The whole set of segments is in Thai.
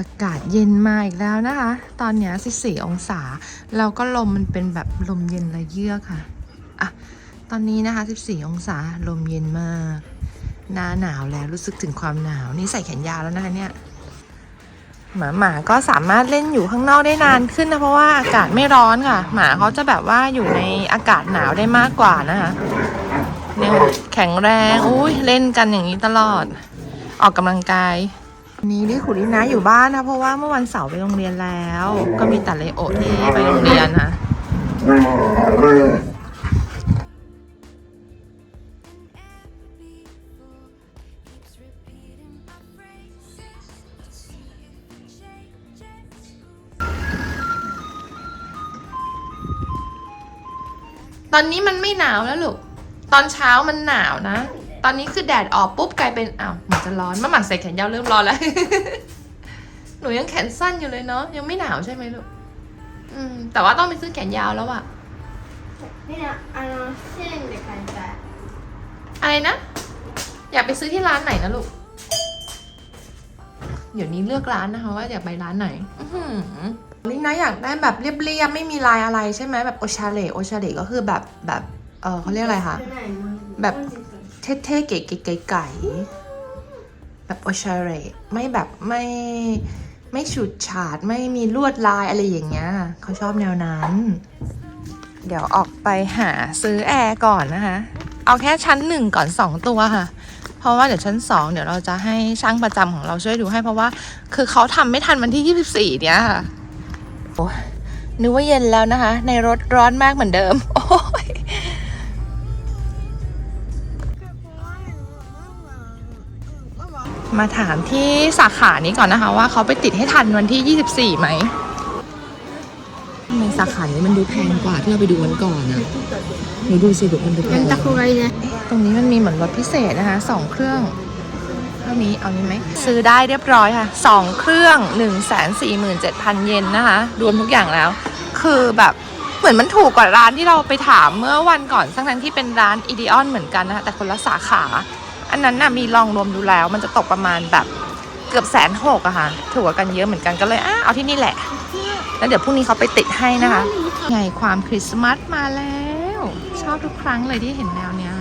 อากาศเย็นมาอีกแล้วนะคะ ตอนนี้14 องศาแล้วก็ลมมันเป็นแบบลมเย็นระเยือกค่ะอะ ตอนนี้นะคะ 14 องศา ลมเย็นมาก หน้าหนาวแล้วรู้สึกถึงความหนาว นี่ใส่แขนยาวแล้วนะคะเนี่ย หมาหมาก็สามารถเล่นอยู่ข้างนอกได้นานขึ้นนะ เพราะว่าอากาศไม่ร้อนค่ะ หมาเขาจะแบบว่าอยู่ในอากาศหนาวได้มากกว่านะคะเนี่ยแข็งแรง อุ้ยเล่นกันอย่างนี้ตลอด ออกกำลังกาย วันนี้นี่ขุรินะอยู่บ้านนะ เพราะว่าเมื่อวันเสาร์ไปโรงเรียนแล้ว ก็มีแต่เลโอที่ไปโรงเรียนนะ keeps repeating my phrases to see if it changes. ตอนนี้มันไม่หนาวแล้วลูก ตอนเช้ามันหนาวนะ ตอนนี้คือแดดออกปุ๊บกลายเป็นอ้าวเหมือนจะร้อนมาหมั่นใส่แขนยาวเริ่มร้อนแล้ว หนูยังแขนสั้นอยู่เลยเนาะยังไม่หนาวใช่ไหมลูกอืม แต่ว่าต้องไปซื้อแขนยาวแล้วอะนี่นะอันเส้นเด็กกันจ้ะอะไรนะ อยากไปซื้อที่ร้านไหนนะลูก เดี๋ยวนี้เลือกร้านนะคะว่าอยากไปร้านไหนลิงนะอยากได้แบบเรียบๆไม่มีลายอะไรใช่ไหมแบบโอชาเลโอชาเลก็คือแบบแบบ เออเขาเรียกอะไรคะแบบ เท่ๆเก๋ๆไก่ๆแบบโอชาเรไม่แบบไม่ไม่ฉูดฉาดไม่มีลวดลายอะไรอย่างเงี้ยเขาชอบแนวนั้น เดี๋ยวออกไปหาซื้อแอร์ก่อนนะคะ เอาแค่ชั้นหนึ่งก่อนสองตัวค่ะ เพราะว่าเดี๋ยวชั้นสองเดี๋ยวเราจะให้ช่างประจำของเราช่วยดูให้เพราะว่า คือเขาทำไม่ทันวันที่24เนี้ยค่ะโอ้ยนึกว่าเย็นแล้วนะคะ ในรถร้อนมากเหมือนเดิม โอ้ มาถามที่สาขานี้ก่อนนะคะ ว่าเขาไปติดให้ทันวันที่ 24ไหมในสาขานี้มันดูแพงกว่าที่เราไปดูวันก่อนอะหนูดูสิดูมันดูแพงตะคุยนะตรงนี้มันมีเหมือนรถพิเศษนะคะสองเครื่องเท่านี้เอานี้ไหมซื้อได้เรียบร้อยค่ะสองเครื่องหนึ่งแสนสี่หมื่นเจ็ดพันเยนนะคะ รวมทุกอย่างแล้ว คือแบบเหมือนมันถูกกว่าร้านที่เราไปถามเมื่อวันก่อนทั้งทั้งที่เป็นร้านอีเดีอนเหมือนกันนะคะแต่คนละสาขา อันนั้นน่ะมีลองรวมดูแล้ว มันจะตกประมาณแบบเกือบแสนหกอะค่ะถือว่ากันเยอะเหมือนกันก็เลยอ้าเอาที่นี่แหละ แล้วเดี๋ยวพรุ่งนี้เขาไปติดให้นะคะไงความคริสต์มาสมาแล้ว ชอบทุกครั้งเลยที่เห็นแนวเนี้ย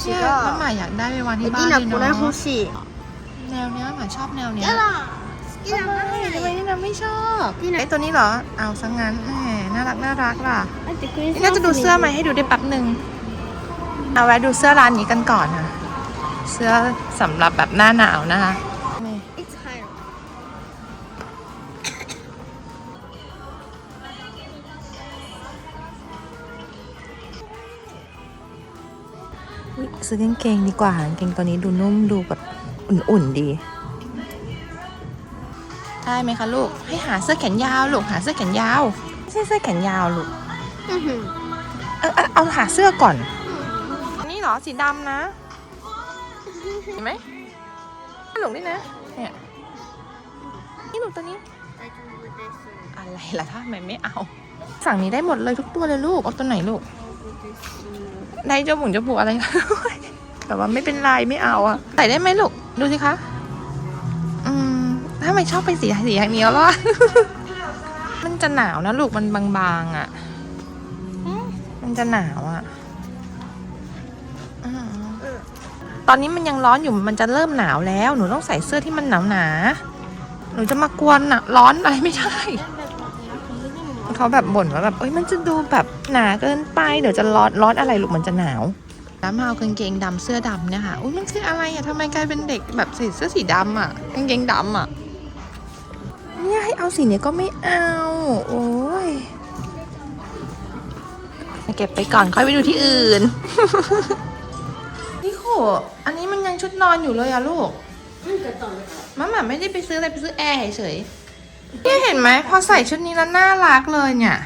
เชื่อว่าหมาอยากได้ไปวางที่บ้านเลยเนาะแนวเนี้ยหมาชอบแนวเนี้ยทำไมทำไมนี่นะไม่ชอบไอตัวนี้เหรอ เอาซะงงั้นแหมน่ารักน่ารักล่ะน่น่าจะดูเสื้อไหมให้ดูได้แป๊บหนึ่งเอาไว้ดูเสื้อร้านนี้กันก่อนค่ะ เสื้อสำหรับแบบหน้าหนาวนะคะ It's hard. ซื้อกางเกงดีกว่ากางเกงตัวนี้ดูนุ่มดูแบบอุ่นๆดี ได้ไหมคะลูก ให้หาเสื้อแขนยาวลูกหาเสื้อแขนยาวไม่ใช่เสื้อแขนยาวลูกเออเอเอาหาเสื้อก่อน นี่เหรอสีดำนะ เห็นไหมหลงนี่นะ เนี่ย นี่หนูตัวนี้ อะไรล่ะถ้าม่ไม่เอา สั่งนี้ได้หมดเลยทุกตัวเลยลูก เอาตัวไหนลูก ได้เจ้าบุ๋งเจ้าบุ๋อะไร แต่ว่าไม่เป็นลายไม่เอาอะใส่ได้ไหมลูก ดูสิคะ อืม ถ้าไม่ชอบไปสีสีอย่างนี้แล้วมันจะหนาวนะลูก มันบางๆอะมันจะหนาวอะ ตอนนี้มันยังร้อนอยู่มันจะเริ่มหนาวแล้ว หนูต้องใส่เสื้อที่มันหนาวหนาๆหนูจะมากวนน่ะร้อนอะไรไม่ได้ เขาแบบบ่นว่าแบบเอ้ยมันจะดูแบบหนาเกินไป เดี๋ยวจะร้อนร้อนอะไรลูกมันจะหนาว แล้วมาเอากางเกงดำเสื้อดำเนี่ยค่ะอุ้ยมันคืออะไรอะทำไมกลายเป็นเด็กแบบใส่เสื้อสีดำอะกางเกงดำอะเนี่ยให้เอาสีเนี้ยก็ไม่เอา โอ้ยเก็บไปก่อนค่อยไปดูที่อื่น นี่โหอันนี้มันยัง ชุดนอนอยู่เลยอะลูกมาม่าไม่ได้ไปซื้ออะไรไปซื้อแอร์เฉยๆเนี่ยเห็นไหมพอใส่ชุดนี้แล้วน่ารักเลยเนี่ย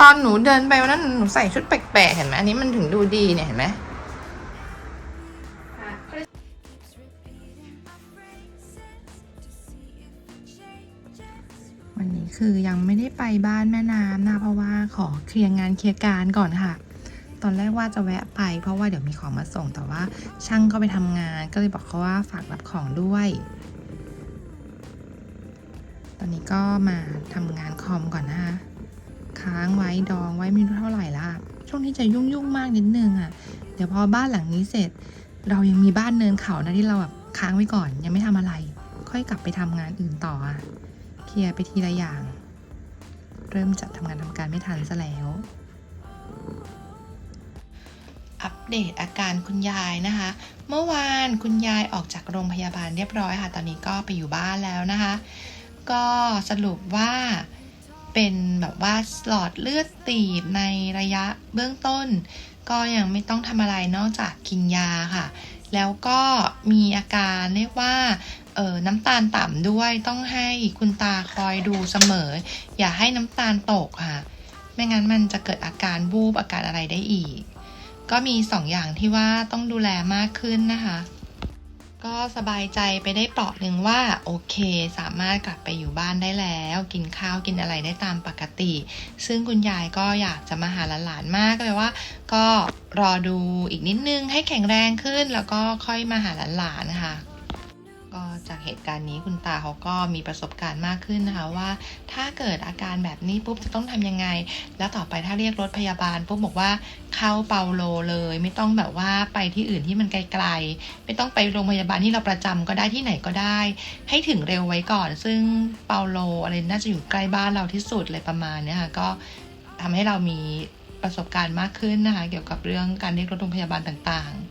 ตอนหนูเดินไปวันนั้นหนูใส่ชุดแปลกๆเห็นไหมอันนี้มันถึงดูดีเนี่ยเห็นไหมวันนี้คือยังไม่ได้ไปบ้านแม่น้ำนะเพราะว่าขอเคลียร์งานเคลียร์การก่อนค่ะ ตอนแรกว่าจะแวะไป เพราะว่าเดี๋ยวมีของมาส่งแต่ว่าช่างก็ไปทำงาน ก็เลยบอกเขาว่าฝากรับของด้วย ตอนนี้ก็มาทำงานคอมก่อนนะคะค้างไว้ดองไว้ไม่รู้เท่าไหร่ละช่วงนี้จะยุ่งยุ่งมากนิดนึงอะ่ะ เดี๋ยวพอบ้านหลังนี้เสร็จ เรายังมีบ้านเนินเขานะที่เราแบบค้างไว้ก่อน ยังไม่ทำอะไร ค่อยกลับไปทำงานอื่นต่ออะเคลียร์ไปทีละอย่าง เริ่มจัดทำงานทำการไม่ทันซะแล้ว อัปเดตอาการคุณยายนะคะ เมื่อวานคุณยายออกจากโรงพยาบาลเรียบร้อยค่ะ ตอนนี้ก็ไปอยู่บ้านแล้วนะคะ ก็สรุปว่าเป็นแบบว่าหลอดเลือดตีบในระยะเบื้องต้น ก็ยังไม่ต้องทำอะไรนอกจากกินยาค่ะ แล้วก็มีอาการเรียกว่าเออน้ำตาลต่ำด้วยต้องให้คุณตาคอยดูเสมอ อย่าให้น้ำตาลตกค่ะ ไม่งั้นมันจะเกิดอาการวูบอาการอะไรได้อีก ก็มีสองอย่างที่ว่าต้องดูแลมากขึ้นนะคะ ก็สบายใจไปได้เปราะหนึ่งว่าโอเค สามารถกลับไปอยู่บ้านได้แล้ว กินข้าวกินอะไรได้ตามปกติ ซึ่งคุณยายก็อยากจะมาหาหลานๆมากเลยว่า ก็รอดูอีกนิดนึงให้แข็งแรงขึ้นแล้วก็ค่อยมาหาหลานๆนะคะ ก็จากเหตุการณ์นี้คุณตาเขาก็มีประสบการณ์มากขึ้นนะคะว่า ถ้าเกิดอาการแบบนี้ปุ๊บจะต้องทำยังไง แล้วต่อไปถ้าเรียกรถพยาบาลปุ๊บบอกว่าเข้าเปาโลเลย ไม่ต้องแบบว่าไปที่อื่นที่มันไกลๆ ไม่ต้องไปโรงพยาบาลที่เราประจำก็ได้ที่ไหนก็ได้ ให้ถึงเร็วไว้ก่อน ซึ่งเปาโลอะไรน่าจะอยู่ใกล้บ้านเราที่สุดเลยประมาณนี้ค่ะก็ทำให้เรามีประสบการณ์มากขึ้นนะคะเกี่ยวกับเรื่องการเรียกรถโรงพยาบาลต่างๆ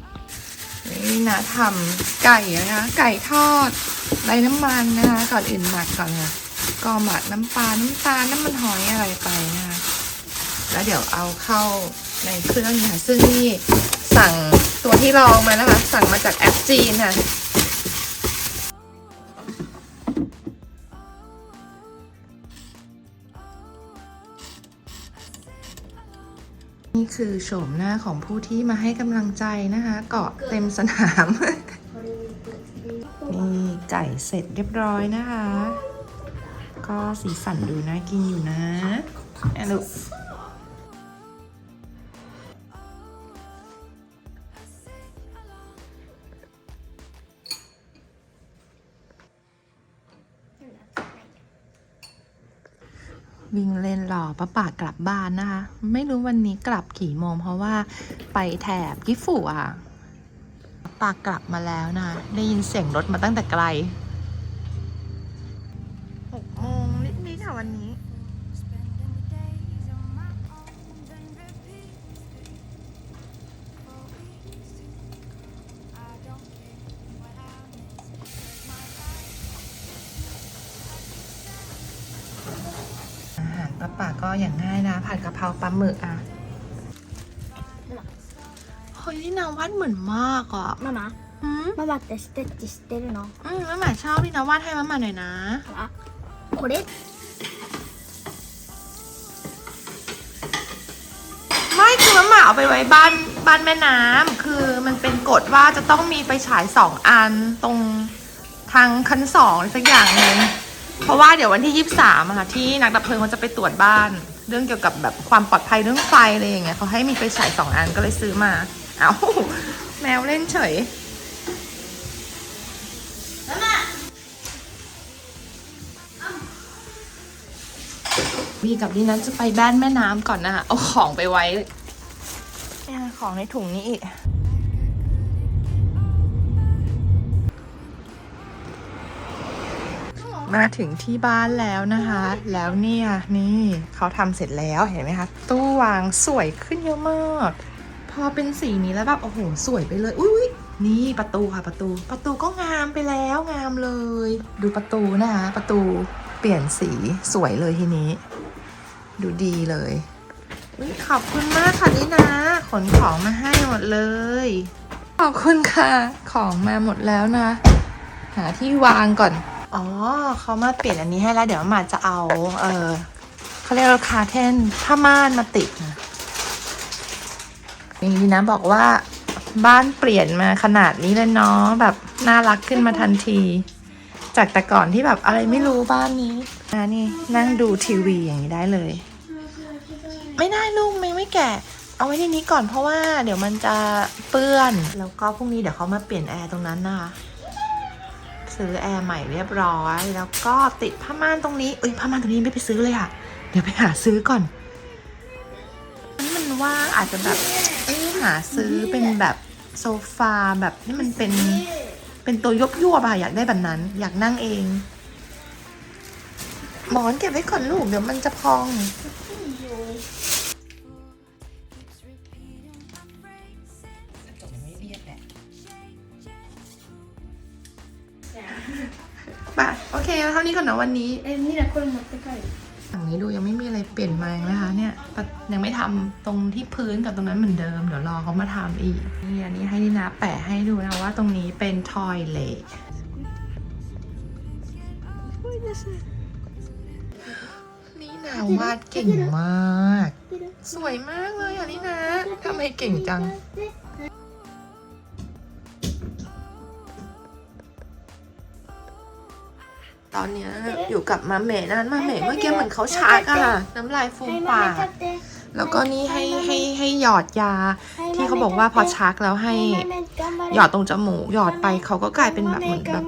นี่นะทำไก่นะคะไก่ทอดไร้น้ำมันนะคะ ก่อนอื่นหมักก่อนค่ะก็หมักน้ำปลา น้ำตาล น้ำมันหอยอะไรไปนะคะ แล้วเดี๋ยวเอาเข้าในเครื่องนี้ค่ะ ซึ่งนี่สั่งตัวที่ลองมานะคะ สั่งมาจากแอปจีนค่ะ คือโฉมหน้าของผู้ที่มาให้กำลังใจนะคะ เกาะเต็มสนาม นี่ไก่เสร็จเรียบร้อยนะคะ ก็สีสันดูน่ากินอยู่นะอะลูก วิ่งเล่นรอป้าป่ากลับบ้านนะคะ ไม่รู้วันนี้กลับขี่โมงเพราะว่าไปแถบกิฟูอะป้ากลับมาแล้วนะ ได้ยินเสียงรถมาตั้งแต่ไกล อย่างง่ายนะ ผัดกะเพราปลาหมึกอ่ะเฮ้ยนี่นาวาดเหมือนมากอ่ะ ママ อืม ママってステッチ知ってるの อืมมาหมาชอบพี่นาวาดให้มาหมาหน่อยนะ あこれ ไม่คือมาหมาเอาไปไว้บ้านบ้านแม่น้ำคือมันเป็นกฎว่าจะต้องมีไฟฉายสองอันตรงทางคันสองสักอย่างหนึ่ง เพราะว่าเดี๋ยววันที่ยี่สามอะค่ะที่นักดับเพลิงเขาจะไปตรวจบ้าน เรื่องเกี่ยวกับแบบความปลอดภัยเรื่องไฟอะไรอย่างเงี้ยเขาให้มีไฟฉายสองอันก็เลยซื้อมา เอาแมวเล่นเฉยวีกับดินัทจะไปบ้านแม่น้ำก่อนนะคะเอาของไปไว้เนี่ยของในถุงนี้อีก มาถึงที่บ้านแล้วนะคะ แล้วเนี่ยนี่เขาทำเสร็จแล้วเห็นไหมคะตู้วางสวยขึ้นเยอะมาก พอเป็นสีนี้แล้วแบบโอ้โหสวยไปเลยอุ้ยนี่ประตูค่ะประตู ประตูก็งามไปแล้วงามเลย ดูประตูนะคะประตูเปลี่ยนสีสวยเลยทีนี้ ดูดีเลยอุ๊ยขอบคุณมากค่ะนี่นะ ขนของมาให้หมดเลย ขอบคุณค่ะ ของมาหมดแล้วนะ หาที่วางก่อน อ๋อเขามาเปลี่ยนอันนี้ให้แล้ว เดี๋ยวมาจะเอา เออเขาเรียกว่าคาเทนผ้าม่านมาติดนะอย่างนี้นะบอกว่าบ้านเปลี่ยนมาขนาดนี้เลยเนาะแบบน่ารักขึ้นมาทันที จากแต่ก่อนที่แบบอะไรไม่รู้บ้านนี้อ่านี่นั่งดูทีวีอย่างนี้ได้เลย ไม่ได้ลูกไม่ไม่แกะเอาไว้ที่นี้ก่อนเพราะว่าเดี๋ยวมันจะเปื้อน แล้วก็พรุ่งนี้เดี๋ยวเขามาเปลี่ยนแอร์ตรงนั้นนะคะ ซื้อแอร์ใหม่เรียบร้อย แล้วก็ติดผ้าม่านตรงนี้เอ้ยผ้าม่านตรงนี้ไม่ไปซื้อเลยอะเดี๋ยวไปหาซื้อก่อนนี่มันว่างอาจจะแบบหาซื้อเป็นแบบโซฟาแบบที่มันเป็นเป็นตัวยบยั่วบอะอยากได้แบบนั้น อยากนั่งเอง หมอนเก็บไว้ก่อนลูกเดี๋ยวมันจะพอง ไะโอเคเท่านี้ก่อนนะวันนี้ เอ็มนี่แหละคนหมดไปก่อนฝั่งนี้ดูยังไม่มีอะไรเปลี่ยนมาเลยนะคะ เนี่ยยังไม่ทำตรงที่พื้นกับตรงนั้นเหมือนเดิม เดี๋ยวรอเขามาทำอีกนี่อันนี้ให้นี่นะแปะให้ดูนะว่าตรงนี้เป็นทอยเลทนี่นาวาดเก่งมาก สวยมากเลยอะนี่นะทำไมเก่งจัง ตอนนี้อยู่กับมาเม่นานมาเม่เมื่อกี้เหมือนเขาชักอะ น้ำลายฟูมปาก แล้วก็นี่ให้ให้ให้หยอดยา ที่เขาบอกว่าพอชักแล้วให้หยอดตรงจมูกหยอดไปเขาก็กลายเป็นแบบเหมือนแบบ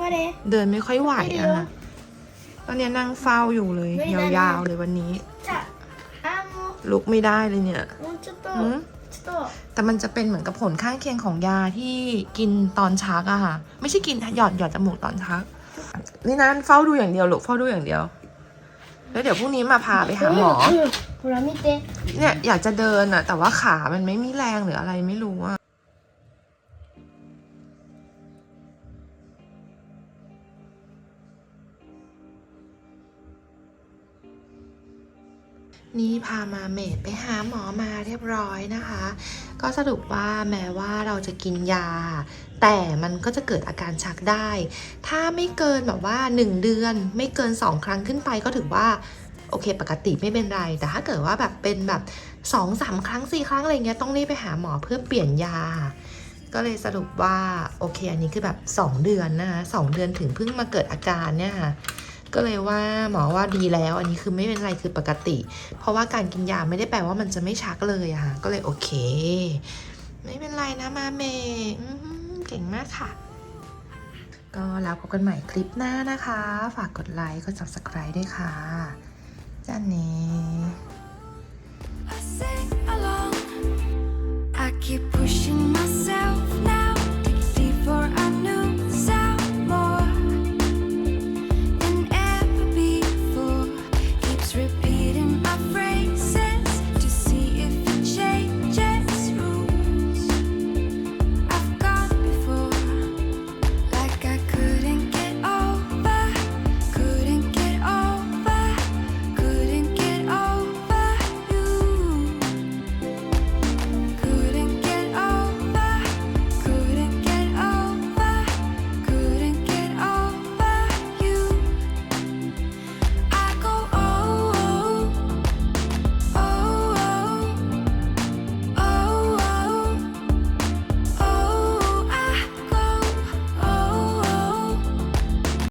เดินไม่ค่อยไหวอะค่ะตอนนี้นั่งเฝ้าอยู่เลย ยาวๆเลยวันนี้ ลุกไม่ได้เลยเนี่ยแต่มันจะเป็นเหมือนกับผลข้างเคียงของยาที่กินตอนชักอะค่ะ ไม่ใช่กินหยอดหยอดจมูกตอนชัก นี่นั่นเฝ้าดูอย่างเดียวลูกเฝ้าดูอย่างเดียว แล้วเดี๋ยวพรุ่งนี้มาพาไปหาหมอ ほら見て เนี่ยอยากจะเดินอะแต่ว่าขามันไม่มีแรงหรืออะไรไม่รู้อะนี่พามาเมดไปหาหมอมาเรียบร้อยนะคะ ก็สรุปว่าแม้ว่าเราจะกินยา แต่มันก็จะเกิดอาการชักได้ ถ้าไม่เกินแบบว่า 1 เดือน ไม่เกิน 2 ครั้งขึ้นไปก็ถือว่าโอเค ปกติไม่เป็นไร แต่ถ้าเกิดว่าแบบเป็นแบบ2อสามครั้งสี่ครั้งอะไรเงี้ยต้องรีบไปหาหมอเพื่อเปลี่ยนยา ก็เลยสรุปว่าโอเคอันนี้คือแบบ 2 เดือนนะคะสองเดือนถึงเพิ่งมาเกิดอาการเนี่ยค่ะ ก็เลยว่าหมอว่าดีแล้ว อันนี้คือไม่เป็นไรคือปกติ เพราะว่าการกินยาไม่ได้แปลว่ามันจะไม่ชักเลยอะค่ะก็เลยโอเค ไม่เป็นไรนะมาเมเก่งมากค่ะ ก็แล้วพบกันใหม่คลิปหน้านะคะ ฝากกดไลค์กด subscribe ด้วยค่ะจ้าน่ I sing along. I keep pushing.